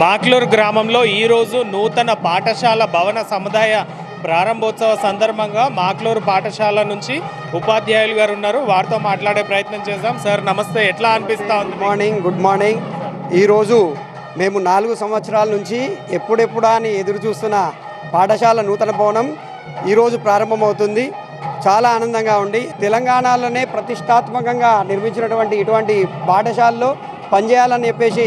మాక్లూరు గ్రామంలో ఈరోజు నూతన పాఠశాల భవన సముదాయ ప్రారంభోత్సవ సందర్భంగా మాక్లూరు పాఠశాల నుంచి ఉపాధ్యాయులు గారు ఉన్నారు. వారితో మాట్లాడే ప్రయత్నం చేద్దాం. సార్ నమస్తే. ఎట్లా అనిపిస్తా ఉంది? గుడ్ మార్నింగ్ గుడ్ మార్నింగ్ ఈరోజు మేము నాలుగు సంవత్సరాల నుంచి ఎప్పుడెప్పుడా అని ఎదురు చూస్తున్న పాఠశాల నూతన భవనం ఈరోజు ప్రారంభమవుతుంది. చాలా ఆనందంగా ఉంది. తెలంగాణలోనే ప్రతిష్టాత్మకంగా నిర్మించినటువంటి ఇటువంటి పాఠశాలలో పనిచేయాలని చెప్పేసి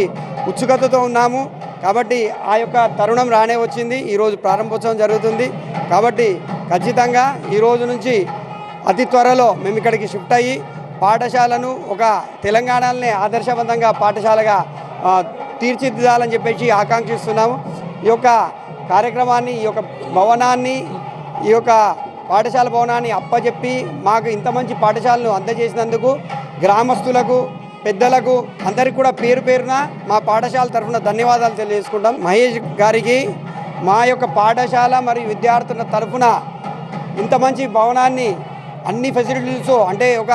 ఉత్సుకతతో ఉన్నాము. కాబట్టి ఆ యొక్క తరుణం రానే వచ్చింది. ఈరోజు ప్రారంభోత్సవం జరుగుతుంది. కాబట్టి ఖచ్చితంగా ఈ రోజు నుంచి అతి త్వరలో మేము ఇక్కడికి షిఫ్ట్ అయ్యి పాఠశాలను ఒక తెలంగాణలోనే ఆదర్శవంతంగా పాఠశాలగా తీర్చిదిద్దాలని చెప్పేసి ఆకాంక్షిస్తున్నాము. ఈ యొక్క కార్యక్రమాన్ని ఈ యొక్క భవనాన్ని ఈ యొక్క పాఠశాల భవనాన్ని అప్పచెప్పి మాకు ఇంత మంచి పాఠశాలను అందజేసినందుకు గ్రామస్తులకు పెద్దలకు అందరికి కూడా పేరు పేరున మా పాఠశాల తరఫున ధన్యవాదాలు తెలియజేసుకుంటాం. మహేష్ గారికి మా యొక్క పాఠశాల మరియు విద్యార్థుల తరఫున ఇంత మంచి భవనాన్ని అన్ని ఫెసిలిటీస్ అంటే ఒక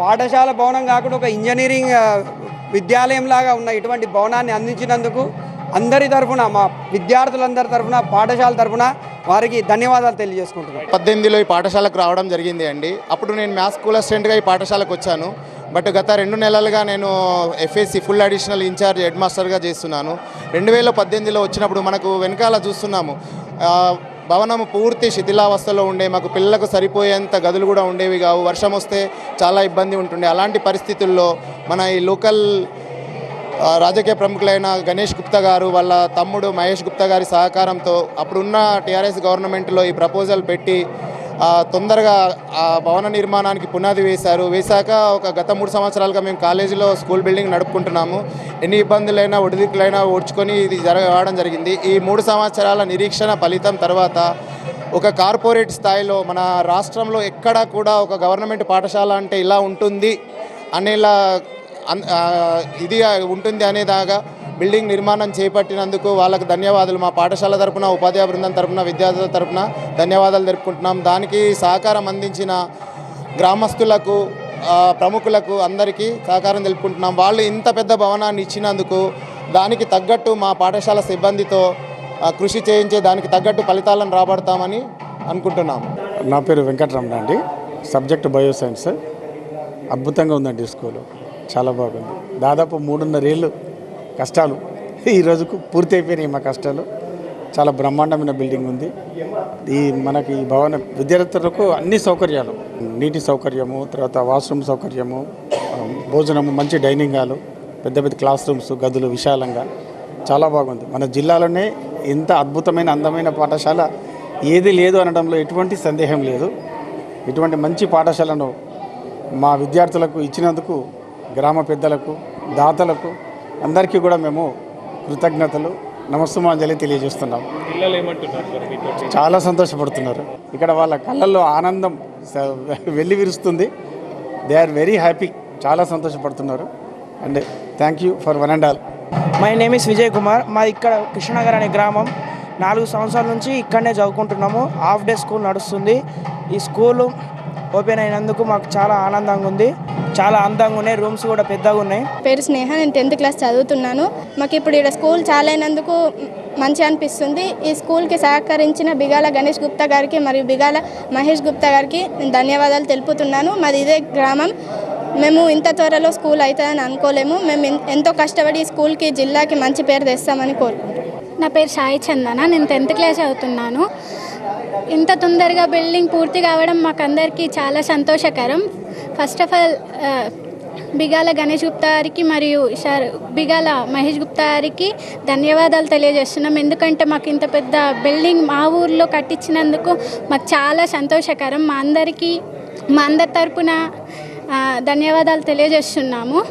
పాఠశాల భవనం కాకుండా ఒక ఇంజనీరింగ్ విద్యాలయం లాగా ఉన్న ఇటువంటి భవనాన్ని అందించినందుకు అందరి తరఫున మా విద్యార్థులందరి తరఫున పాఠశాల తరఫున వారికి ధన్యవాదాలు తెలియజేసుకుంటున్నాను పద్దెనిమిదిలో ఈ పాఠశాలకు రావడం జరిగింది అండి. అప్పుడు నేను మ్యాథ్స్ స్కూల్ అసిస్టెంట్గా ఈ పాఠశాలకు వచ్చాను. బట్ గత రెండు నెలలుగా నేను FSC full additional in-charge head మాస్టర్గా చేస్తున్నాను. రెండు వేల పద్దెనిమిదిలో వచ్చినప్పుడు మనకు వెనకాల చూస్తున్నాము. భవనం పూర్తి శిథిలావస్థలో ఉండే మాకు పిల్లలకు సరిపోయేంత గదులు కూడా ఉండేవి కావు. వర్షం వస్తే చాలా ఇబ్బంది ఉంటుండే. అలాంటి పరిస్థితుల్లో మన ఈ లోకల్ రాజకీయ ప్రముఖులైన గణేష్ గుప్తా గారు వాళ్ళ తమ్ముడు మహేష్ గుప్తా గారి సహకారంతో అప్పుడున్న టీఆర్ఎస్ గవర్నమెంట్లో ఈ ప్రపోజల్ పెట్టి తొందరగా ఆ భవన నిర్మాణానికి పునాది వేశారు. వేశాక ఒక గత మూడు సంవత్సరాలుగా మేము కాలేజీలో స్కూల్ బిల్డింగ్ నడుపుకుంటున్నాము. ఎన్ని ఇబ్బందులైనా ఒడిదిక్కులైనా ఓడ్చుకొని ఇది జరగడం జరిగింది. ఈ మూడు సంవత్సరాల నిరీక్షణ ఫలితం తర్వాత ఒక కార్పొరేట్ స్థాయిలో మన రాష్ట్రంలో ఎక్కడా కూడా ఒక గవర్నమెంట్ పాఠశాల అంటే ఇలా ఉంటుంది అనేలా అన్- ఇది ఉంటుంది అనేదాగా బిల్డింగ్ నిర్మాణం చేపట్టినందుకు వాళ్ళకు ధన్యవాదాలు. మా పాఠశాల తరపున ఉపాధ్యాయ బృందం తరపున విద్యార్థుల తరపున ధన్యవాదాలు తెలుపుకుంటున్నాం. దానికి సహకారం అందించిన గ్రామస్తులకు ప్రముఖులకు అందరికీ సహకారం తెలుపుకుంటున్నాం. వాళ్ళు ఇంత పెద్ద భవనాన్ని ఇచ్చినందుకు దానికి తగ్గట్టు మా పాఠశాల సిబ్బందితో కృషి చేయించే దానికి తగ్గట్టు ఫలితాలను రాబడతామని అనుకుంటున్నాం. నా పేరు వెంకటరమణ అండి. Subject bioscience. అద్భుతంగా ఉందండి స్కూలు. చాలా బాగుంది. దాదాపు మూడున్నరేళ్ళు కష్టాలు. ఈ రోజుకు పూర్తి అయిపోయినాయి మా కష్టాలు. చాలా బ్రహ్మాండమైన బిల్డింగ్ ఉంది. ఈ మనకి ఈ భవన విద్యార్థులకు అన్ని సౌకర్యాలు. నీటి సౌకర్యము తర్వాత వాష్రూమ్ సౌకర్యము భోజనము మంచి డైనింగ్ హాలు పెద్ద పెద్ద క్లాస్ రూమ్స్ గదులు విశాలంగా చాలా బాగుంది. మన జిల్లాలోనే ఇంత అద్భుతమైన అందమైన పాఠశాల ఏది లేదు అనడంలో ఎటువంటి సందేహం లేదు. ఇటువంటి మంచి పాఠశాలను మా విద్యార్థులకు ఇచ్చినందుకు గ్రామ పెద్దలకు దాతలకు అందరికీ కూడా మేము కృతజ్ఞతలు నమస్సుమాంజలి తెలియజేస్తున్నాం. చాలా సంతోషపడుతున్నారు. ఇక్కడ వాళ్ళ కళ్ళల్లో ఆనందం వెళ్ళి విరుస్తుంది దే ఆర్ వెరీ హ్యాపీ చాలా సంతోషపడుతున్నారు. And thank you for one and all my name is Vijay Kumar మాది ఇక్కడ కృష్ణనగర్ అనే గ్రామం. నాలుగు సంవత్సరాల నుంచి ఇక్కడనే చదువుకుంటున్నాము. హాఫ్ డే స్కూల్ నడుస్తుంది. ఈ స్కూలు ఓపెన్ అయినందుకు మాకు చాలా ఆనందంగా ఉంది. చాలా అందంగా ఉన్నాయి రూమ్స్ కూడా పెద్దగా ఉన్నాయి. పేరు స్నేహ నేను టెన్త్ క్లాస్ చదువుతున్నాను. మాకు ఇప్పుడు ఇక్కడ స్కూల్ చాలా అయినందుకు మంచిగా అనిపిస్తుంది. ఈ స్కూల్కి సహకరించిన బిగాల గణేష్ గుప్తా గారికి మరియు బిగాల మహేష్ గుప్తా గారికి నేను ధన్యవాదాలు తెలుపుతున్నాను. మాది ఇదే గ్రామం. మేము ఇంత త్వరలో స్కూల్ అవుతుందని అనుకోలేము. మేము ఎంతో కష్టపడి ఈ స్కూల్కి జిల్లాకి మంచి పేరు తెస్తామని కోరుకుంటున్నాను. నా పేరు సాయి చందన నేను టెన్త్ క్లాస్ చదువుతున్నాను. ఇంత తొందరగా బిల్డింగ్ పూర్తి కావడం మాకందరికీ చాలా సంతోషకరం. First of all Bigala Ganesh Gupta గారికి మరియు సార్ బిగాల మహేష్ గుప్తా గారికి ధన్యవాదాలు తెలియజేస్తున్నాం. ఎందుకంటే మాకు ఇంత పెద్ద బిల్డింగ్ మా ఊర్లో కట్టించినందుకు మాకు చాలా సంతోషకరం. మా అందరికీ మా అందరి తరపున ధన్యవాదాలు తెలియజేస్తున్నాము.